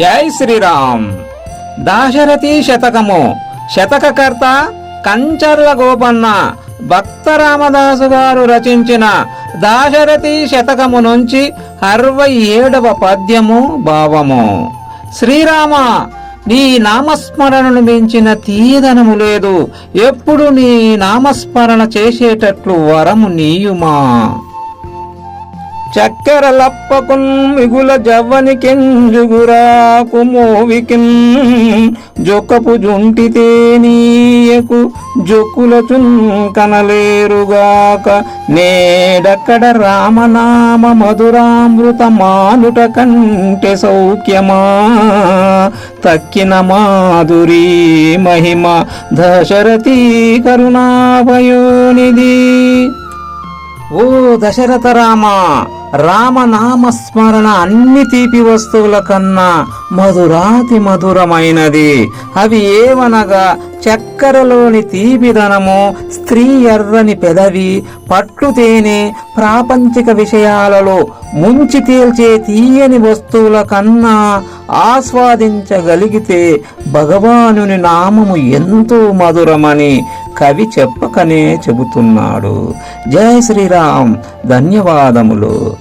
జై శ్రీరామ్. దాశరథి శతకము. శతకకర్త కంచర్ల గోపన్న భక్త రామదాసు గారు రచించిన దాశరథి శతకము నుంచి అరవై ఏడవ పద్యము భావము. శ్రీరామ నీ నామస్మరణను మించిన తీదనము లేదు. ఎప్పుడు నీ నామస్మరణ చేసేటట్లు వరము నీయుమా? చక్కెర లప్పకున్ మిగుల జవ్వని కెంజుగురాకు మోవికిన్ జొక్కపు జుంటితే నీయకు జొక్కుల కనలేరుగాక. నేడక్కడ రామనామ మధురామృత మానుట కంటే సౌఖ్యమా. తక్కిన మాధురీ మహిమ దశరథీ కరుణాభయోనిధి. ఓ దశరథ రామ రామనామస్మరణ అన్ని తీపి వస్తువుల కన్నా మధురాతి మధురమైనది. అవి ఏవనగా చక్కెరలోని తీపిదనము స్త్రీ ఎర్రని పెదవి పట్టు తేనె ప్రాపంచిక విషయాలలో ముంచి తేల్చే తీయని వస్తువుల కన్నా ఆస్వాదించగలిగితే భగవానుని నామము ఎంతో మధురమని కవి చెప్పకనే చెబుతున్నాడు. జయ శ్రీరామ్ ధన్యవాదములు.